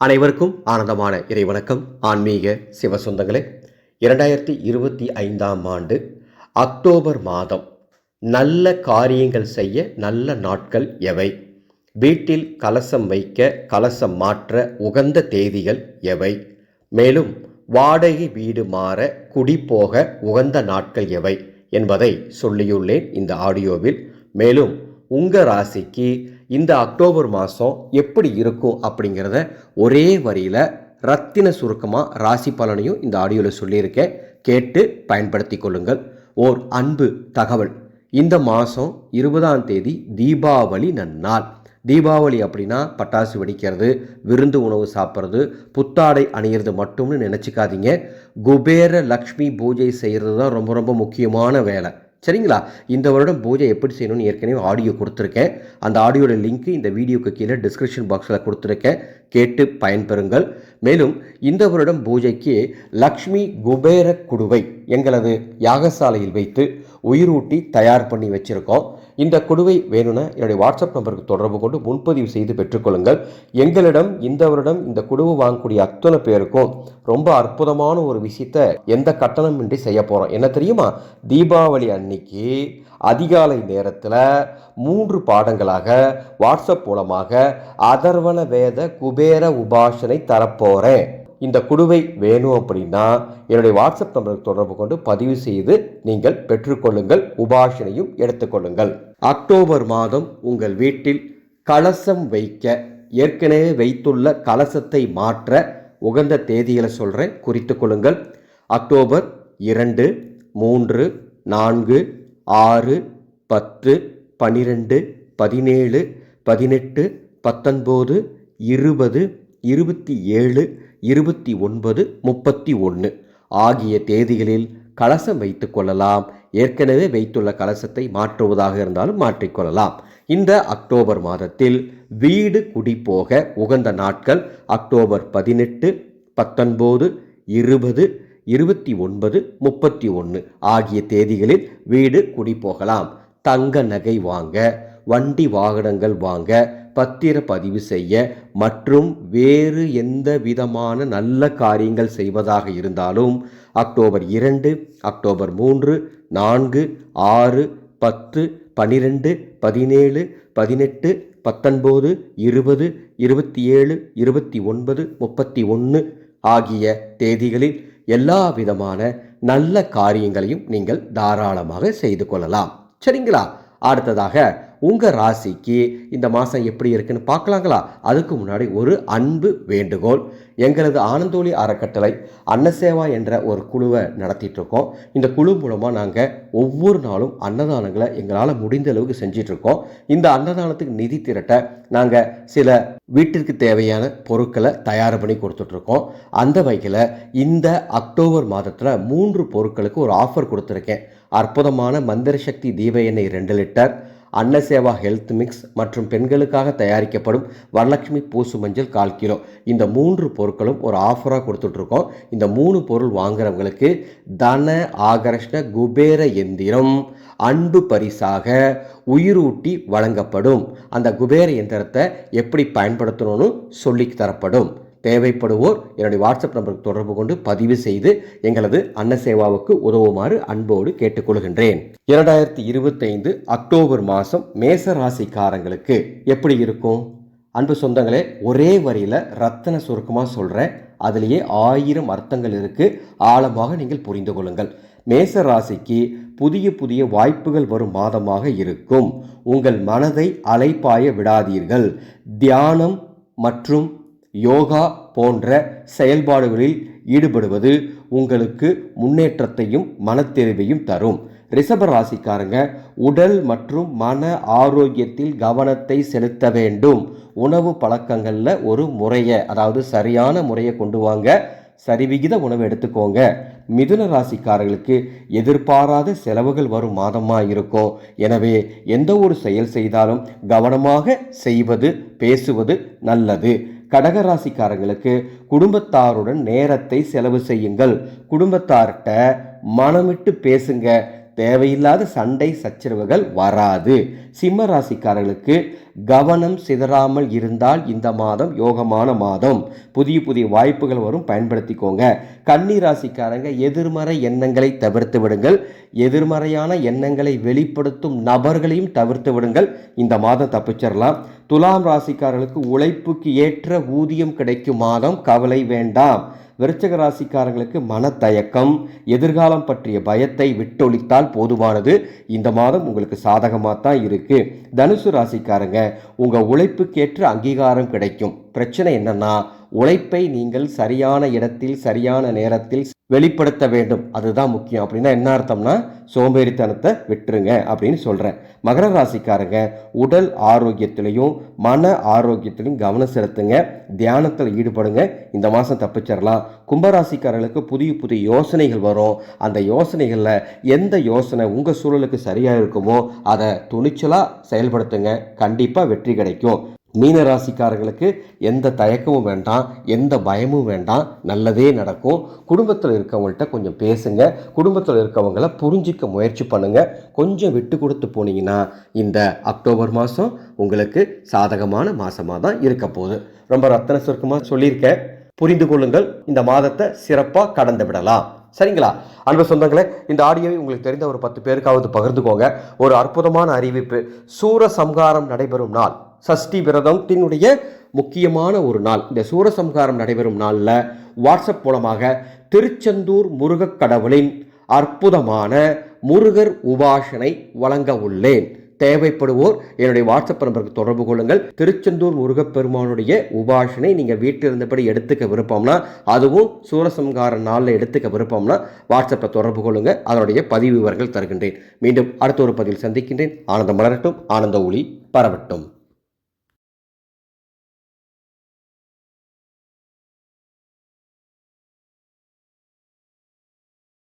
அனைவருக்கும் ஆனந்தமான இறைவணக்கம். ஆன்மீக சிவசொந்தங்களே இரண்டாயிரத்தி இருபத்தி ஐந்தாம் ஆண்டு அக்டோபர் மாதம் நல்ல காரியங்கள் செய்ய நல்ல நாட்கள் எவை? வீட்டில் கலசம் வைக்க கலசம் மாற்ற உகந்த தேதிகள் எவை? மேலும் வாடகை வீடு மாற குடி போக உகந்த நாட்கள் எவை என்பதை சொல்லியுள்ளேன் இந்த ஆடியோவில். மேலும் உங்கள் ராசிக்கு இந்த அக்டோபர் மாதம் எப்படி இருக்கும் அப்படிங்கிறத ஒரே வரியில் ரத்தின சுருக்கமாக ராசி பலனையும் இந்த ஆடியோவில் சொல்லியிருக்கேன். கேட்டு பயன்படுத்தி கொள்ளுங்கள். ஓர் அன்பு தகவல். இந்த மாதம் இருபதாம் தேதி தீபாவளி நன்னாள். தீபாவளி அப்படின்னா பட்டாசு வெடிக்கிறது விருந்து உணவு சாப்பிட்றது புத்தாடை அணியிறது மட்டும்னு நினச்சிக்காதீங்க. குபேர லக்ஷ்மி பூஜை செய்கிறது தான் ரொம்ப ரொம்ப முக்கியமான வேலை. சரிங்களா? இந்த வருடம் பூஜை எப்படி செய்யணும்னு ஏற்கனவே ஆடியோ கொடுத்துருக்கேன். அந்த ஆடியோட லிங்க் இந்த வீடியோக்கு கீழே டிஸ்கிரிப்ஷன் பாக்ஸில் கொடுத்துருக்கேன். கேட்டு பயன்பெறுங்கள். மேலும் இந்த வருடம் பூஜைக்கு லக்ஷ்மி குபேர குடுவை எங்களது யாகசாலையில் வைத்து உயிரூட்டி தயார் பண்ணி வச்சுருக்கோம். இந்த குடுவை வேணும்னா என்னுடைய வாட்ஸ்அப் நம்பருக்கு தொடர்பு கொண்டு முன்பதிவு செய்து பெற்றுக்கொள்ளுங்கள். எங்களிடம் இந்த வருடம் இந்த குடுவை வாங்கக்கூடிய அத்தனை பேருக்கும் ரொம்ப அற்புதமான ஒரு விஷயத்தை எந்த கட்டணமின்றி செய்ய போகிறோம் என்ன தெரியுமா? தீபாவளி அன்னைக்கு அதிகாலை நேரத்தில் மூன்று பாடங்களாக வாட்ஸ்அப் மூலமாக அதர்வன வேத குபேர உபாசனை தரப்போகிறேன் இந்த குடுவை வேணும் அப்படின்னா என்னுடைய வாட்ஸ்அப் நம்பருக்கு தொடர்பு கொண்டு பதிவு செய்து நீங்கள் பெற்றுக்கொள்ளுங்கள் உபாஷனையும் எடுத்துக்கொள்ளுங்கள். அக்டோபர் மாதம் உங்கள் வீட்டில் கலசம் வைக்க ஏற்கனவே வைத்துள்ள கலசத்தை மாற்ற உகந்த தேதிகளை சொல்கிறேன் குறித்து கொள்ளுங்கள். அக்டோபர் இரண்டு மூன்று நான்கு ஆறு பத்து பன்னிரெண்டு பதினேழு பதினெட்டு பத்தொன்பது இருபது இருபத்தி ஏழு இருபத்தி ஒன்பது முப்பத்தி ஒன்று ஆகிய தேதிகளில் கலசம் வைத்து கொள்ளலாம். ஏற்கனவே வைத்துள்ள கலசத்தை மாற்றுவதாக இருந்தாலும் மாற்றிக்கொள்ளலாம் இந்த அக்டோபர் மாதத்தில் வீடு குடி போக உகந்த நாட்கள் அக்டோபர் பதினெட்டு பத்தொன்பது இருபது இருபத்தி ஒன்பது முப்பத்தி ஒன்று ஆகிய தேதிகளில் வீடு குடி போகலாம். தங்க நகை வாங்க வண்டி வாகனங்கள் வாங்க பத்திர பதிவு செய்ய மற்றும் வேறு எந்த விதமான நல்ல காரியங்கள் செய்வதாக இருந்தாலும் அக்டோபர் இரண்டு அக்டோபர் மூன்று நான்கு ஆறு பத்து பனிரெண்டு பதினேழு பதினெட்டு பத்தொன்பது இருபது இருபத்தி ஏழு இருபத்தி ஒன்பது முப்பத்தி ஒன்று ஆகிய தேதிகளில் எல்லா விதமான நல்ல காரியங்களையும் நீங்கள் தாராளமாக செய்து கொள்ளலாம். சரிங்களா? அடுத்ததாக உங்கள் ராசிக்கு இந்த மாதம் எப்படி இருக்குன்னு பார்க்கலாங்களா? அதுக்கு முன்னாடி ஒரு அன்பு வேண்டுகோள். எங்களது ஆனந்தோலி அறக்கட்டளை அன்னசேவா என்ற ஒரு குழுவை நடத்திட்டுருக்கோம். இந்த குழு மூலமாக நாங்கள் ஒவ்வொரு நாளும் அன்னதானங்களை எங்களால் முடிந்த அளவுக்கு செஞ்சிட்ருக்கோம் இந்த அன்னதானத்துக்கு நிதி திரட்ட நாங்கள் சில வீட்டிற்கு தேவையான பொருட்களை தயார் பண்ணி கொடுத்துட்ருக்கோம் அந்த வகையில் இந்த அக்டோபர் மாதத்தில் மூன்று பொருட்களுக்கு ஒரு ஆஃபர் கொடுத்துருக்கேன். அற்புதமான மந்திர சக்தி தீப எண்ணெய் ரெண்டு லிட்டர் அன்னசேவா ஹெல்த் மிக்ஸ் மற்றும் பெண்களுக்காக தயாரிக்கப்படும் வரலட்சுமி பூசு மஞ்சள் கால் கிலோ. இந்த மூன்று பொருட்களும் ஒரு ஆஃபராக கொடுத்துட்ருக்கோம். இந்த மூணு பொருள் வாங்குறவங்களுக்கு தன ஆகர்ஷ்ண குபேர எந்திரம் அன்பு பரிசாக உயிரூட்டி வழங்கப்படும். அந்த குபேர எந்திரத்தை எப்படி பயன்படுத்தணும்னு சொல்லி தரப்படும். தேவைப்படுவோர் என்னுடைய வாட்ஸ்அப் நம்பருக்கு தொடர்பு கொண்டு பதிவு செய்து எங்களது அன்னசேவாவுக்கு உதவுமாறு அன்போடு கேட்டுக்கொள்கின்றேன். இரண்டாயிரத்தி இருபத்தைந்து அக்டோபர் மாதம் மேச ராசிக்காரங்களுக்கு எப்படி இருக்கும்? அன்பு சொந்தங்களே ஒரே வரியில் ரத்தன சுருக்கமாக சொல்கிறேன் அதுலேயே ஆயிரம் அர்த்தங்கள் இருக்குது ஆழமாக நீங்கள் புரிந்து கொள்ளுங்கள். மேச ராசிக்கு புதிய புதிய வாய்ப்புகள் வரும் மாதமாக இருக்கும். உங்கள் மனதை அலைப்பாய விடாதீர்கள். தியானம் மற்றும் யோகா போன்ற செயல்பாடுகளில் ஈடுபடுவது உங்களுக்கு முன்னேற்றத்தையும் மனத்தெளிவையும் தரும். ரிஷப ராசிக்காரங்க உடல் மற்றும் மன ஆரோக்கியத்தில் கவனத்தை செலுத்த வேண்டும். உணவு பழக்கங்களில் ஒரு முறையை அதாவது சரியான முறையை கொண்டு வாங்க. சரிவிகித உணவு எடுத்துக்கோங்க. மிதுன ராசிக்காரர்களுக்கு எதிர்பாராத செலவுகள் வரும் மாதமாக இருக்கும். எனவே எந்த ஒரு செயல் செய்தாலும் கவனமாக செய்வது பேசுவது நல்லது. கடகராசிக்காரங்களுக்கு குடும்பத்தாருடன் நேரத்தை செலவு செய்யுங்கள். குடும்பத்தார்கிட்ட மனமிட்டு பேசுங்க. தேவையில்லாத சண்டை சச்சரவுகள் வராது. சிம்ம ராசிக்காரர்களுக்கு கவனம் சிதறாமல் இருந்தால் இந்த மாதம் யோகமான மாதம். புதிய புதிய வாய்ப்புகள் வரும் பயன்படுத்திக்கோங்க. கன்னி ராசிக்காரங்க எதிர்மறை எண்ணங்களை தவிர்த்து விடுங்கள். எதிர்மறையான எண்ணங்களை வெளிப்படுத்தும் நபர்களையும் தவிர்த்து விடுங்கள். இந்த மாதம் தப்பிச்சிடலாம். துலாம் ராசிக்காரர்களுக்கு உழைப்புக்கு ஏற்ற ஊதியம் கிடைக்கும் மாதம். கவலை வேண்டாம். விருச்சக ராசிக்காரங்களுக்கு மனத்தயக்கம் எதிர்காலம் பற்றிய பயத்தை விட்டொழித்தால் போதுமானது. இந்த மாதம் உங்களுக்கு சாதகமாக தான் இருக்கு. தனுசு ராசிக்காரங்க உங்க உழைப்புக்கேற்ற அங்கீகாரம் கிடைக்கும். பிரச்சனை என்னன்னா உழைப்பை நீங்கள் சரியான இடத்தில் சரியான நேரத்தில் வெளிப்படுத்த வேண்டும். அதுதான் முக்கியம். அப்படின்னா என்ன அர்த்தம்னா சோம்பேறித்தனத்தை விட்டுருங்க அப்படின்னு சொல்கிறேன் மகர ராசிக்காரங்க உடல் ஆரோக்கியத்திலையும் மன ஆரோக்கியத்திலையும் கவனம் செலுத்துங்க. தியானத்தில் ஈடுபடுங்க. இந்த மாதம் தப்பிச்சிடலாம். கும்பராசிக்காரர்களுக்கு புதிய புதிய யோசனைகள் வரும். அந்த யோசனைகளில் எந்த யோசனை உங்கள் சூழலுக்கு சரியாக இருக்குமோ அதை துணிச்சலாக செயல்படுத்துங்க. கண்டிப்பாக வெற்றி கிடைக்கும். மீன ராசிக்காரங்களுக்கு எந்த தயக்கமும் வேண்டாம் எந்த பயமும் வேண்டாம். நல்லதே நடக்கும். குடும்பத்தில் இருக்கவங்கள்ட்ட கொஞ்சம் பேசுங்க. குடும்பத்தில் இருக்கவங்கள புரிஞ்சிக்க முயற்சி பண்ணுங்க. கொஞ்சம் விட்டு கொடுத்து போனீங்கன்னா இந்த அக்டோபர் மாதம் உங்களுக்கு சாதகமான மாதமாக தான் இருக்க போகுது. ரொம்ப ரத்தன சுருக்கமாக சொல்லியிருக்கேன். புரிந்து கொள்ளுங்கள். இந்த மாதத்தை சிறப்பாக கடந்து விடலாம். சரிங்களா? அன்பு சொந்தங்களே இந்த ஆடியோவை உங்களுக்கு தெரிந்த ஒரு பத்து பேருக்காவது பகிர்ந்துக்கோங்க. ஒரு அற்புதமான அறிவிப்பு. சூர சம்ஹாரம் நடைபெறும் நாள். சஷ்டி விரதத்தினுடைய முக்கியமான ஒரு நாள். இந்த சூரசம்ஹாரம் நடைபெறும் நாளில் வாட்ஸ்அப் மூலமாக திருச்செந்தூர் முருகக் கடவுளின் அற்புதமான முருகர் உபாசனை வழங்க உள்ளேன். தேவைப்படுவோர் என்னுடைய வாட்ஸ்அப் நம்பருக்கு தொடர்பு கொள்ளுங்கள். திருச்செந்தூர் முருகப்பெருமானுடைய உபாசனை நீங்கள் வீட்டில் இருந்தபடி எடுத்துக்க விருப்பம்னா அதுவும் சூரசம்ஹார நாளில் எடுத்துக்க விருப்பம்னா வாட்ஸ்அப்பில் தொடர்பு கொள்ளுங்கள் அதனுடைய பதிவு விவரங்கள் தருகின்றேன். மீண்டும் அடுத்த ஒரு பதிவில் சந்திக்கின்றேன். ஆனந்தம் மலரட்டும். ஆனந்த ஒளி பரவட்டும்.